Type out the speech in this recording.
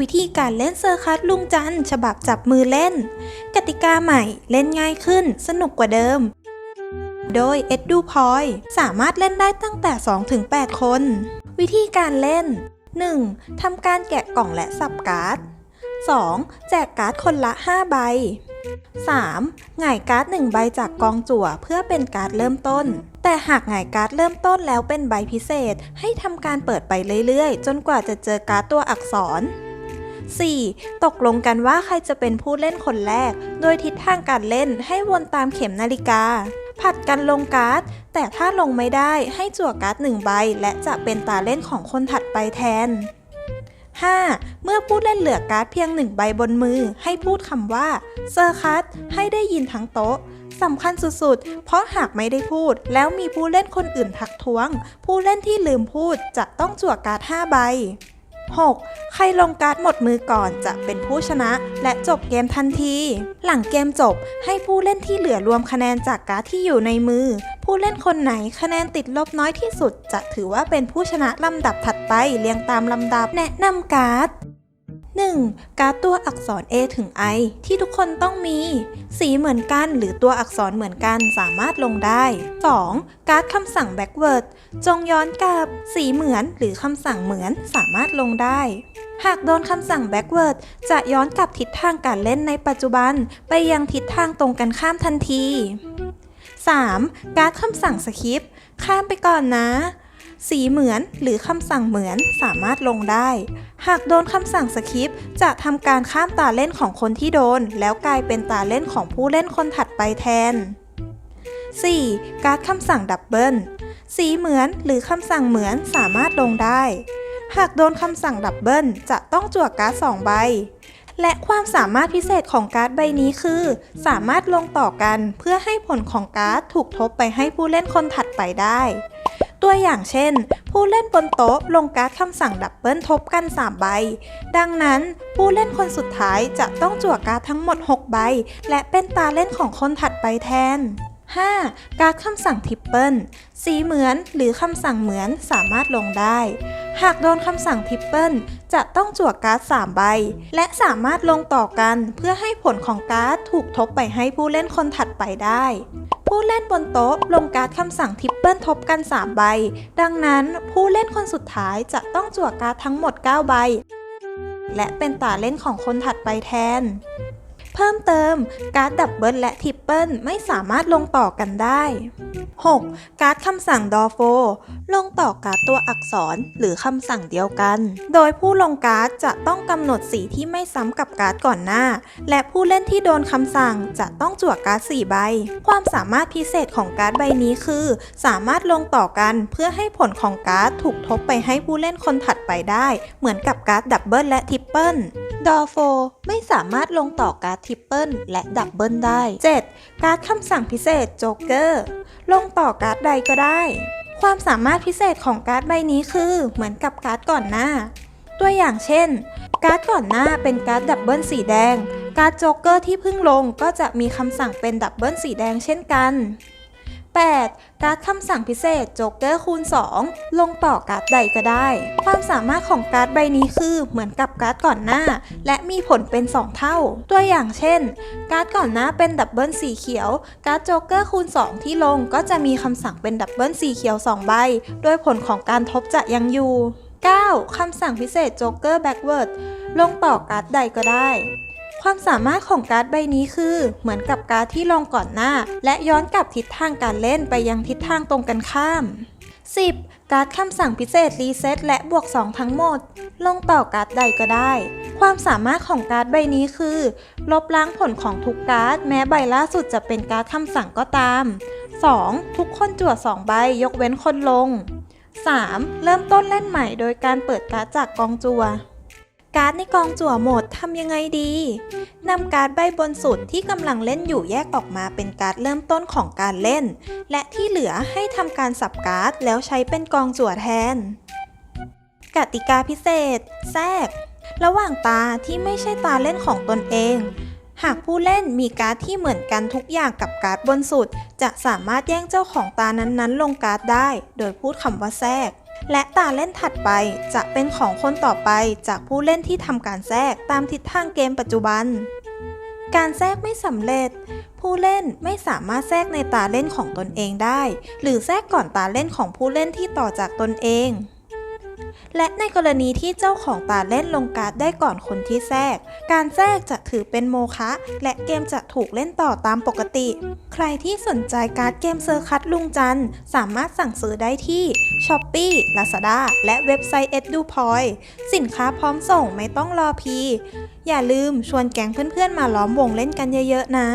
วิธีการเล่นเซอร์คัสลุงจันฉบับจับมือเล่น กติกาใหม่เล่นง่ายขึ้นสนุกกว่าเดิม โดยเอ็ดดูพอยสามารถเล่นได้ตั้งแต่ 2-8 คน วิธีการเล่น 1. ทำการแกะกล่องและสับการ์ด 2. แจกการ์ดคนละ 5 ใบ 3. หงายการ์ด1ใบจากกองจั่วเพื่อเป็นการ์ดเริ่มต้น แต่หากหงายการ์ดเริ่มต้นแล้วเป็นใบพิเศษ ให้ทำการเปิดไปเรื่อยๆ จนกว่าจะเจอการ์ดตัวอักษร 4. ตกลงกันว่าใครจะเป็นผู้เล่นคนแรก โดยทิศทางการเล่นให้วนตามเข็มนาฬิกา ผัดกันลงการ์ด แต่ถ้าลงไม่ได้ให้จั่วการ์ดหนึ่งใบ และจะเป็นตาเล่นของคนถัดไปแทน 5. เมื่อผู้เล่นเหลือการ์ดเพียงหนึ่งใบบนมือ ให้พูดคำว่าเซอร์คัสให้ได้ยินทั้งโต๊ะสำคัญสุดๆ เพราะหากไม่ได้พูด แล้วมีผู้เล่นคนอื่นทักท้วง ผู้เล่นที่ลืมพูดจะต้องจั่วการ์ด5ใบ 6. ใครลงการ์ดหมดมือก่อนจะเป็นผู้ชนะและจบเกมทันที หลังเกมจบให้ผู้เล่นที่เหลือรวมคะแนนจากการ์ดที่อยู่ในมือ ผู้เล่นคนไหนคะแนนติดลบน้อยที่สุด จะถือว่าเป็นผู้ชนะลำดับถัดไปเรียงตามลำดับแนะนำการ์ด 1. การ์ดตัวอักษร A ถึง I ที่ทุกคนต้องมี สีเหมือนกันหรือตัวอักษรเหมือนกันสามารถลงได้ 2. การ์ดคำสั่ง backward จงย้อนกลับ สีเหมือนหรือคำสั่งเหมือนสามารถลงได้ หากโดนคำสั่ง backward จะย้อนกลับทิศทางการเล่นในปัจจุบัน ไปยังทิศทางตรงกันข้ามทันที 3. การ์ดคำสั่ง skip ข้ามไปก่อนนะ สีเหมือนหรือคำสั่งเหมือนสามารถลงได้ หากโดนคำสั่งสคิปจะทำการข้ามตาเล่นของคนที่โดน แล้วกลายเป็นตาเล่นของผู้เล่นคนถัดไปแทน 4. การ์ดคำสั่งดับเบิลสีเหมือนหรือคำสั่งเหมือนสามารถลงได้ หากโดนคำสั่งดับเบิลจะต้องจั่วการ์ด2ใบ และความสามารถพิเศษของการ์ดใบนี้คือ สามารถลงต่อกันเพื่อให้ผลของการ์ดถูกทบไปให้ผู้เล่นคนถัดไปได้ ตัวอย่างเช่น ผู้เล่นบนโต๊ะลงการ์ดคำสั่งดับเบิลทบกัน 3 ใบ ดังนั้นผู้เล่นคนสุดท้ายจะต้องจั่วการ์ดทั้งหมด 6 ใบ และเป็นตาเล่นของคนถัดไปแทน 5. การคำสั่งทริปเปิลสีเหมือนหรือคำสั่งเหมือนสามารถลงได้ หากโดนคำสั่งทริปเปิลจะต้องจั่วการ์ด3ใบ และสามารถลงต่อกันเพื่อให้ผลของการ์ดถูกทบไปให้ผู้เล่นคนถัดไปได้ ผู้เล่นบนโต๊ะลงการ์ดคำสั่งทริปเปิลทบกัน 3 ใบ ดังนั้นผู้เล่นคนสุดท้ายจะต้องจั่วการ์ดทั้งหมด 9 ใบ และเป็นตาเล่นของคนถัดไปแทน เพิ่มเติม การ์ดดับเบิลและทริปเปิลไม่สามารถลงต่อกันได้ 6. การ์ดคำสั่งดอโฟลงต่อการ์ดตัวอักษรหรือคำสั่งเดียวกัน โดยผู้ลงการ์ดจะต้องกำหนดสีที่ไม่ซ้ำกับการ์ดก่อนหน้า และผู้เล่นที่โดนคำสั่งจะต้องจั่วการ์ด4ใบ ความสามารถพิเศษของการ์ดใบนี้คือ สามารถลงต่อกันเพื่อให้ผลของการ์ดถูกทบไปให้ผู้เล่นคนถัดไปได้ เหมือนกับการ์ดดับเบิลและทริปเปิลดอโฟไม่สามารถลงต่อการ์ดทริปเปิลและดับเบิลได้ 7. การ์ดคำสั่งพิเศษโจ๊กเกอร์ ลงต่อการ์ดใดก็ได้ ความสามารถพิเศษของการ์ดใบนี้คือเหมือนกับการ์ดก่อนหน้า ตัวอย่างเช่น การ์ดก่อนหน้าเป็นการ์ดดับเบิลสีแดง การ์ดโจ๊กเกอร์ที่เพิ่งลงก็จะมีคำสั่งเป็นดับเบิลสีแดงเช่นกัน 8. การ์ดคำสั่งพิเศษโจ๊กเกอร์คูณ 2 ลงต่อการ์ดใดก็ได้ ความสามารถของการ์ดใบนี้คือเหมือนกับการ์ดก่อนหน้า และมีผลเป็น 2 เท่า ตัวอย่างเช่น การ์ดก่อนหน้าเป็นดับเบิลสีเขียว การ์ดโจ๊กเกอร์คูณ 2 ที่ลงก็จะมีคำสั่งเป็นดับเบิลสีเขียว 2 ใบ โดยผลของการทบจะยังอยู่ 9. คำสั่งพิเศษโจ๊กเกอร์แบ็กเวิร์ดลงต่อการ์ดใดก็ได้ ความสามารถของการ์ดใบนี้คือ เหมือนกับการ์ดที่ลงก่อนหน้า และย้อนกลับทิศทางการเล่นไปยังทิศทางตรงกันข้าม 10. การ์ดคำสั่งพิเศษรีเซ็ตและบวก 2 ทั้งหมด ลงต่อการ์ดใดก็ได้ ความสามารถของการ์ดใบนี้คือ ลบล้างผลของทุกการ์ดแม้ใบล่าสุดจะเป็นการ์ดคำสั่งก็ตาม 2. ทุกคนจั่ว2ใบยกเว้นคนลง 3. เริ่มต้นเล่นใหม่โดยการเปิดการ์ดจากกองจั่ว การ์ดในกองจั่วหมดทำยังไงดีนำการ์ดใบบนสุดที่กำลังเล่นอยู่แยกออกมาเป็นการ์ดเริ่มต้นของการเล่น และที่เหลือให้ทำการสับการ์ดแล้วใช้เป็นกองจั่วแทน กติกาพิเศษ แทรก ระหว่างตาที่ไม่ใช่ตาเล่นของตนเอง หากผู้เล่นมีการ์ดที่เหมือนกันทุกอย่างกับการ์ดบนสุด จะสามารถแย่งเจ้าของตานั้นๆ ลงการ์ดได้ โดยพูดคำว่าแทรก และตาเล่นถัดไปจะเป็นของคนต่อไปจากผู้เล่นที่ทำการแทรกตามทิศทางเกมปัจจุบัน การแทรกไม่สำเร็จ ผู้เล่นไม่สามารถแทรกในตาเล่นของตนเองได้ หรือแทรกก่อนตาเล่นของผู้เล่นที่ต่อจากตนเอง และในกรณีที่เจ้าของตาเล่นลงการ์ดได้ก่อนคนที่แทรก การแทรกจะถือเป็นโมฆะและเกมจะถูกเล่นต่อตามปกติ ใครที่สนใจการ์ดเกมเซอร์คัตลุงจันสามารถสั่งซื้อได้ที่ s h อ p e e Lazada และเว็บไซต์ EduPoint สินค้าพร้อมส่งไม่ต้องรอพี อย่าลืมชวนแก๊งเพื่อนๆมาล้อมวงเล่นกันเยอะๆนะ